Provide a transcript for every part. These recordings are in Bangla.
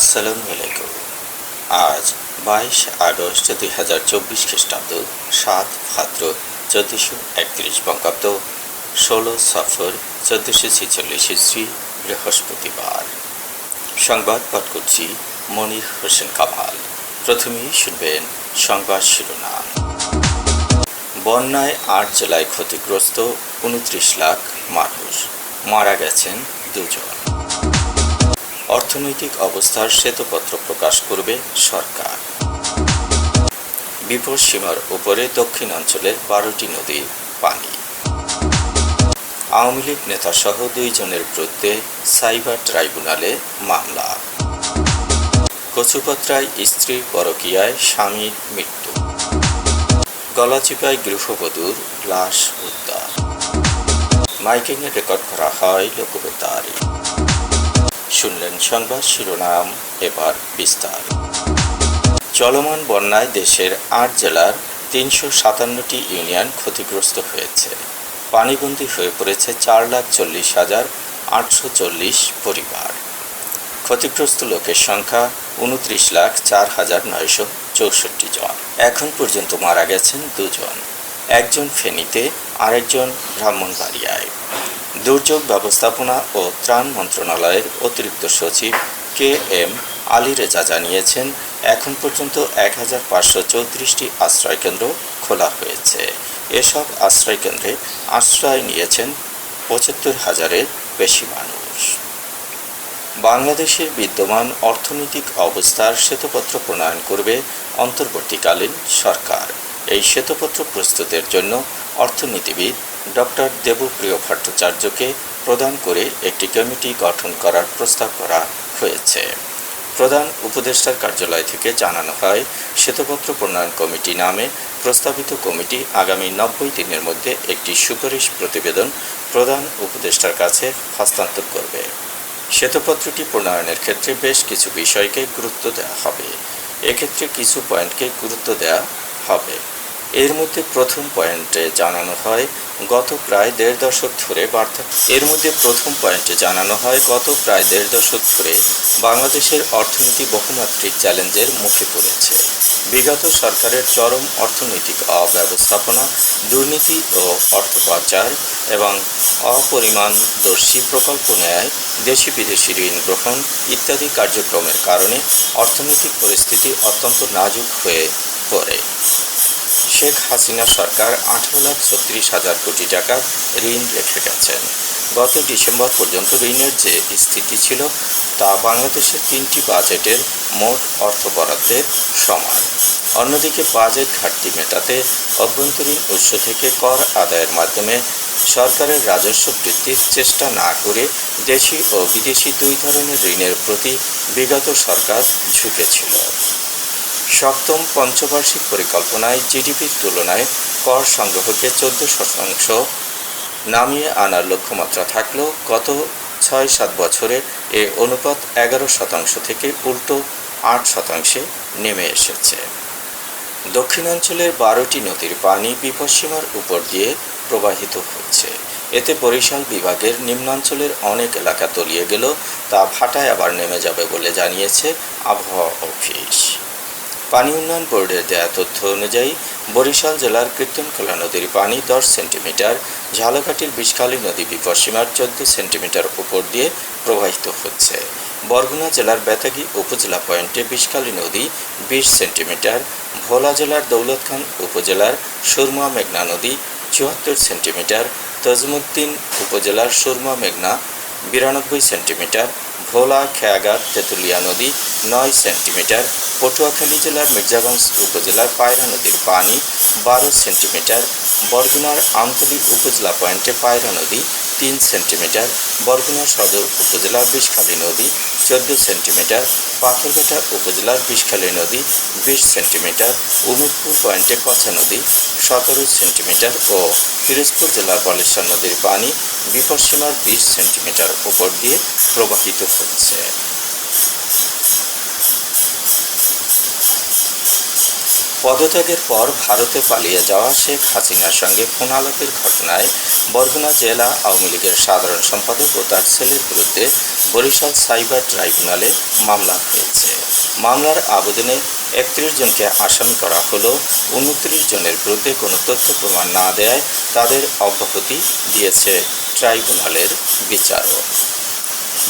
আসসালামু আলাইকুম। আজ বাইশ আগস্ট দুই হাজার চব্বিশ খ্রিস্টাব্দ, সাত ভাদ্র চোদ্দশো একত্রিশ বঙ্গাব্দ, ষোলো সফর চোদ্দশো ছেচল্লিশ ইস্রি, বৃহস্পতিবার। সংবাদ পাঠ করছি মনির হোসেন কামাল। প্রথমেই শুনবেন সংবাদ শিরোনাম। বন্যায় আট জেলায় ক্ষতিগ্রস্ত উনত্রিশ লাখ মানুষ। মারা গেছেন দুজন। অর্থনৈতিক অবস্থার শ্বেতপত্র প্রকাশ করবে সরকার। বিপদ সীমার উপরে দক্ষিণাঞ্চলের বারোটি নদীর পানি। আওয়ামী লীগ নেতাসহ দুইজনের বিরুদ্ধে সাইবার ট্রাইব্যুনালে মামলা। কচুপত্রায় স্ত্রীর পরকীয়ায় স্বামীর মৃত্যু। গলাচিপায় গৃহবধূর লাশ উদ্ধার। মাইকিংয়ে রেকর্ড করা হয় লোকবেতারে। শুনলেন সংবাদ শিরোনাম, এবার বিস্তার। চলমান বন্যায় দেশের আট জেলার তিনশো সাতান্নটি ইউনিয়ন ক্ষতিগ্রস্ত হয়েছে। পানিবন্দী হয়ে পড়েছে চার লাখ চল্লিশ হাজার আটশো চল্লিশ পরিবার। ক্ষতিগ্রস্ত লোকের সংখ্যা উনত্রিশ লাখ চার হাজার নয়শো চৌষট্টি জন। এখন পর্যন্ত মারা গেছেন দুজন। একজন ফেনীতে, আরেকজন ব্রাহ্মণবাড়িয়ায়। দুর্যোগ ব্যবস্থাপনা ও ত্রাণ মন্ত্রণালয়ের অতিরিক্ত সচিব কে এম আলী রেজা জানিয়েছেন, এখন পর্যন্ত এক হাজার পাঁচশো চৌত্রিশটি আশ্রয়কেন্দ্র খোলা হয়েছে। এসব আশ্রয়কেন্দ্রে আশ্রয় নিয়েছেন পঁচাত্তর হাজারের বেশি মানুষ। বাংলাদেশের বিদ্যমান অর্থনৈতিক অবস্থার শ্বেতপত্র প্রণয়ন করবে অন্তর্বর্তীকালীন সরকার। এই শ্বেতপত্র প্রস্তুতের জন্য অর্থনীতিবিদ ডক্টর দেবপ্রিয় ভট্টাচার্যকে প্রদান করে একটি কমিটি গঠন করার প্রস্তাব করা হয়েছে। প্রধান উপদেষ্টার কার্যালয় থেকে জানানো হয়, শ্বেতপত্র প্রণয়ন কমিটি নামে প্রস্তাবিত কমিটি আগামী নব্বই দিনের মধ্যে একটি সুপারিশ প্রতিবেদন প্রধান উপদেষ্টার কাছে হস্তান্তর করবে। শ্বেতপত্রটি প্রণয়নের ক্ষেত্রে বেশ কিছু বিষয়কে গুরুত্ব দেওয়া হবে। এক্ষেত্রে কিছু পয়েন্টকে গুরুত্ব দেওয়া হবে। এর মধ্যে প্রথম পয়েন্টে জানানো হয়, গত প্রায় দেড় দশক ধরে বার্তা এর মধ্যে প্রথম পয়েন্টে জানানো হয়, গত প্রায় দেড় দশক ধরে বাংলাদেশের অর্থনীতি বহুমাত্রিক চ্যালেঞ্জের মুখে পড়েছে। বিগত সরকারের চরম অর্থনৈতিক অব্যবস্থাপনা, দুর্নীতি ও অর্থ পাচার এবং অপরিমাণদর্শী প্রকল্প নেয় দেশি বিদেশি ঋণ গ্রহণ ইত্যাদি কার্যক্রমের কারণে অর্থনৈতিক পরিস্থিতি অত্যন্ত নাজুক হয়ে পড়ে। শেখ হাসিনা সরকার আঠারো লাখ ছত্রিশ হাজার কোটি টাকা ঋণ রেখে গেছেন। গত ডিসেম্বর পর্যন্ত ঋণের যে স্থিতি ছিল, তা বাংলাদেশের তিনটি বাজেটের মোট অর্থ বরাদ্দের সমান অন্যদিকে বাজেট ঘাটতি মেটাতে অভ্যন্তরীণ উৎস থেকে কর আদায়ের মাধ্যমে সরকারের রাজস্ব বৃদ্ধির চেষ্টা না করে দেশি ও বিদেশি দুই ধরনের ঋণের প্রতি বিগত সরকার ঝুঁকেছিল। সপ্তম পঞ্চবার্ষিক পরিকল্পনায় জিডিপির তুলনায় কর সংগ্রহকে চোদ্দ শতাংশ নামিয়ে আনার লক্ষ্যমাত্রা থাকলেও গত ছয় সাত বছরে এ অনুপাত এগারো শতাংশ থেকে উল্টো আট শতাংশে নেমে এসেছে। দক্ষিণাঞ্চলের বারোটি নদীর পানি বিপদসীমার উপর দিয়ে প্রবাহিত হচ্ছে। এতে বরিশাল বিভাগের নিম্নাঞ্চলের অনেক এলাকা তলিয়ে গেল তা ভাটায় আবার নেমে যাবে বলে জানিয়েছে আবহাওয়া অফিস। পানি উন্নয়ন বোর্ডের দেয়া তথ্য অনুযায়ী বরিশাল জেলার কীর্তনখোলা নদীর পানি দশ সেন্টিমিটার, ঝালকাঠির বিষখালী নদী বিপদসীমার চোদ্দ সেন্টিমিটার উপর দিয়ে প্রবাহিত হচ্ছে। বরগুনা জেলার বেতাগী উপজেলা পয়েন্টে বিষখালী নদী বিশ সেন্টিমিটার, ভোলা জেলার দৌলতখান উপজেলার সুরমা মেঘনা নদী চুয়াত্তর সেন্টিমিটার, তজমুদ্দিন উপজেলার সুরমা মেঘনা বিরানব্বই সেন্টিমিটার, ভোলা, খেয়াঘাট, তেঁতুলিয়া নদী, নয় সেন্টিমিটার, পটুয়াখালী জেলার মির্জাগঞ্জ উপজেলার পায়রা নদীর পানি, বারো সেন্টিমিটার, বরগুনার আমতলী উপজেলা পয়েন্টে পায়রা নদী তিন সেন্টিমিটার, বরগুনা সদর উপজেলার বিষখালী নদী, চোদ্দ সেন্টিমিটার পাথরঘাটা উপজেলার বিষখালী নদী, বিশ সেন্টিমিটার উমিদপুর পয়েন্টে পচা নদী, সতেরো সেন্টিমিটার ও পিরোজপুর জেলার বলেশ্বর নদীর পানি বিপদসীমার বিশ সেন্টিমিটার উপর দিয়ে প্রবাহিত হচ্ছে। পদত্যাগের পর ভারতে পালিয়ে যাওয়া শেখ হাসিনার সঙ্গে ফোন আলাপের ঘটনায় বরগুনা জেলা আওয়ামী লীগের সাধারণ সম্পাদক ও তার ছেলের বিরুদ্ধে বরিশাল সাইবার ট্রাইব্যুনালে মামলা হয়েছে। মামলার আবেদনে একত্রিশ জনকে আসামি করা হলো উনত্রিশ জনের বিরুদ্ধে কোনো তথ্য প্রমাণ না দেয় তাদের অব্যাহতি দিয়েছে ট্রাইব্যুনালের বিচারক।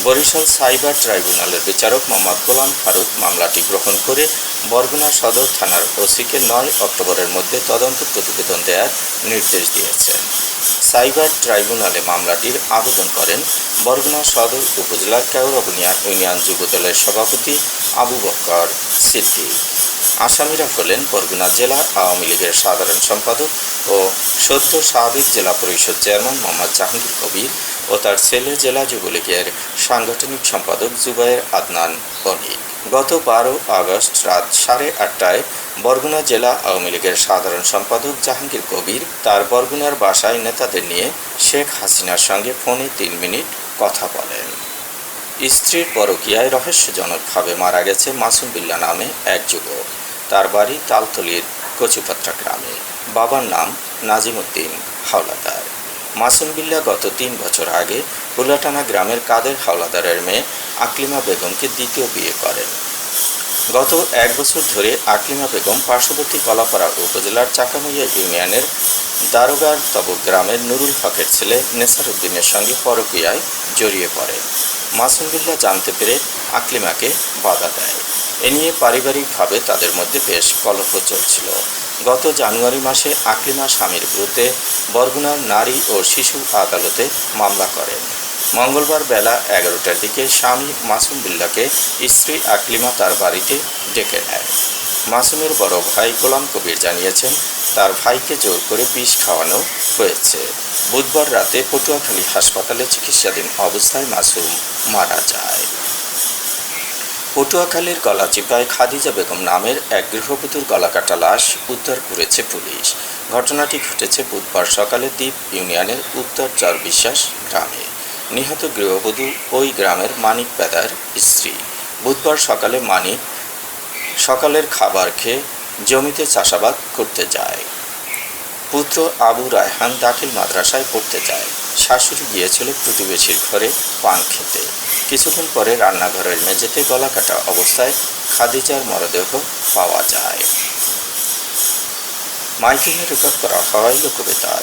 বরিশাল সাইবার ট্রাইব্যুনালের বিচারক মোহাম্মদ গোলাম ফারুক মামলাটি গ্রহণ করে বরগুনা সদর থানার ওসিকে নয় অক্টোবরের মধ্যে তদন্ত প্রতিবেদন দেওয়ার নির্দেশ দিয়েছেন সাইবার ট্রাইব্যুনালে মামলাটির আবেদন করেন বরগুনা সদর উপজেলার কেওরবনিয়া ইউনিয়ন যুবদলের সভাপতি আবু বক্কর সিদ্দিক। আসামিরা হলেন বরগুনা জেলা আওয়ামী লীগের সাধারণ সম্পাদক ও সদ্য সাবেক জেলা পরিষদ চেয়ারম্যান মোহাম্মদ জাহাঙ্গীর কবির ও তার ছেলে জেলা যুবলীগের সাংগঠনিক সম্পাদক জুবায়ের আদনান বণিক। গত বারো আগস্ট রাত সাড়ে আটটায় বরগুনা জেলা আওয়ামী লীগের সাধারণ সম্পাদক জাহাঙ্গীর কবির তার বরগুনার বাসায় নেতাদের নিয়ে শেখ হাসিনার সঙ্গে ফোনে তিন মিনিট কথা বলেন। স্ত্রীর পরকীয়ায় রহস্যজনকভাবে মারা গেছে মাসুম বিল্লা নামে এক যুবক। তার বাড়ি তালতলির কচুপাত্রা গ্রামে। বাবার নাম নাজিমুদ্দিন হাওলাদার। মাসুম বিল্লা গত তিন বছর আগে উলাটানা গ্রামের কাদের হাওলাদারের মেয়ে আকলিমা বেগমকে দ্বিতীয় বিয়ে করেন। গত এক বছর ধরে আকলিমা বেগম পার্শ্ববর্তী কলাপাড়া উপজেলার চাকামইয়া ইউনিয়নের দারোগার তব গ্রামের নুরুল হকের ছেলে নেসার উদ্দিনের সঙ্গে পরকীয়ায় জড়িয়ে পড়ে। মাসুমবিল্লা জানতে পেরে আকলিমাকে বাধা দেয়। এ নিয়ে পারিবারিকভাবে তাদের মধ্যে বেশ কলহ চলছিল গত জানুয়ারি মাসে আকলিমা স্বামীর বিরুদ্ধে বরগুনার নারী ও শিশু আদালতে মামলা করেন। মঙ্গলবার বেলা এগারোটার দিকে স্বামী মাসুম বিল্লাকে স্ত্রী আকলিমা তার বাড়িতে ডেকে নেয়। মাসুমের বড় ভাই গোলাম কবির জানিয়েছেন, তার ভাইকে জোর করে বিষ খাওয়ানো হয়েছে। বুধবার রাতে পটুয়াখালী হাসপাতালে চিকিৎসাধীন অবস্থায় মাসুম মারা যায়। পটুয়াখালীর গলাচিপায় খাদিজা বেগম নামের এক গৃহবধূর গলাকাটা লাশ উদ্ধার করেছে পুলিশ। ঘটনাটি ঘটেছে বুধবার সকালে দ্বীপ ইউনিয়নের উত্তর চর বিশ্বাস গ্রামে। নিহত গৃহবধূ ওই গ্রামের মানিক পেদার স্ত্রী। বুধবার সকালে মানিক সকালের খাবার খেয়ে জমিতে চাষাবাদ করতে যায়। পুত্র আবু রায়হান দাখিল মাদ্রাসায় পড়তে যায়। শাশুড়ি গিয়েছিল প্রতিবেশীর ঘরে পান খেতে। কিছুক্ষণ পরে রান্নাঘরের মেঝেতে গলা কাটা অবস্থায় খাদিজার মরদেহ পাওয়া যায়। মাইকিংয়ে রেকর্ড করা হয় লোকবেতার।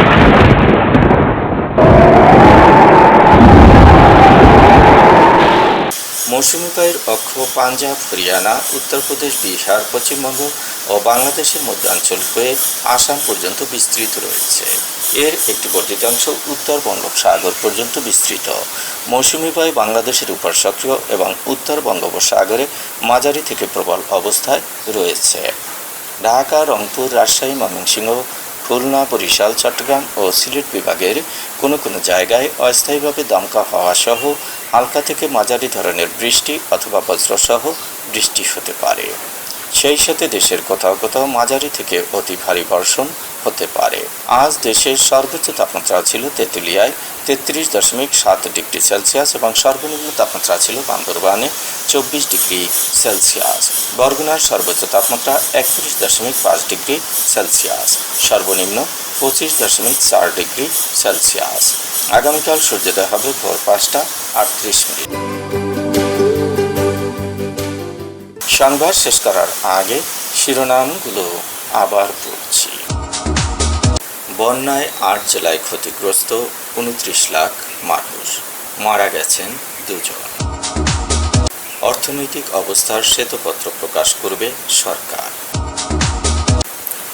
মৌসুমি বায়ুর অক্ষ, পাঞ্জাব, হরিয়ানা, উত্তরপ্রদেশ, বিহার, পশ্চিমবঙ্গ ও বাংলাদেশের মধ্যাঞ্চল হয়ে আসাম পর্যন্ত বিস্তৃত রয়েছে। এর একটি বর্ধিতাংশ উত্তর বঙ্গোপসাগর পর্যন্ত বিস্তৃত। মৌসুমি বায়ু বাংলাদেশের উপর সক্রিয় এবং উত্তর বঙ্গোপসাগরে মাঝারি থেকে প্রবল অবস্থায় রয়েছে। ঢাকা, রংপুর, রাজশাহী, ময়মনসিংহ খুলনা, বরিশাল, চট্টগ্রাম ও সিলেট বিভাগের কোনো কোনো জায়গায় অস্থায়ীভাবে দমকা হওয়া সহ হালকা থেকে মাঝারি ধরনের বৃষ্টি অথবা বজ্রসহ বৃষ্টি হতে পারে। সেই সাথে দেশের কোথাও কোথাও মাঝারি থেকে অতি ভারী বর্ষণ হতে পারে। আজ দেশের সর্বোচ্চ তাপমাত্রা ছিল তেঁতুলিয়ায় তেত্রিশ দশমিক সাত ডিগ্রি সেলসিয়াস এবং সর্বনিম্ন তাপমাত্রা ছিল বান্দরবানে চব্বিশ ডিগ্রি সেলসিয়াস। বরগুনার সর্বোচ্চ তাপমাত্রা একত্রিশ দশমিক পাঁচ ডিগ্রি সেলসিয়াস। সর্বনিম্ন পঁচিশ দশমিক চার ডিগ্রি সেলসিয়াস। আগামীকাল সূর্যোদয় হবে ভোর পাঁচটা আটত্রিশ মিনিট। সংবাদ শেষ করার আগে শিরোনামগুলো আবার পড়ছি। বন্যায় আট জেলায় ক্ষতিগ্রস্ত উনত্রিশ লাখ মানুষ। মারা গেছেন দুজন। অর্থনৈতিক অবস্থার শ্বেতপত্র প্রকাশ করবে সরকার।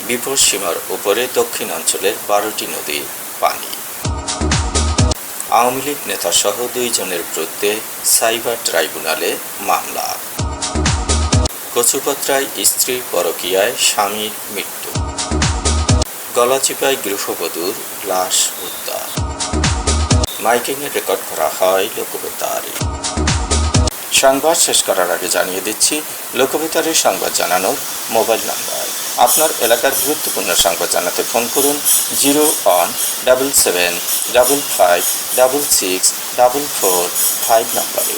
বিপদ সীমার উপরে দক্ষিণাঞ্চলের বারোটি নদীর পানি। আওয়ামী লীগ নেতাসহ দুইজনের বিরুদ্ধে সাইবার ট্রাইব্যুনালে মামলা। কচুপাত্রায় স্ত্রীর পরকীয়ায় স্বামীর মৃত্যু। গলাচিপায় গৃহবধূর লাশ উদ্ধার। মাইকিংয়ে রেকর্ড করা হয় লোকবেতারে সংবাদ শেষ করার আগে জানিয়ে দিচ্ছি লোকবেতারের সংবাদ জানানোর মোবাইল নাম্বার। আপনার এলাকার গুরুত্বপূর্ণ সংবাদ জানাতে ফোন করুন zero one double seven double five double six double four five নাম্বারে।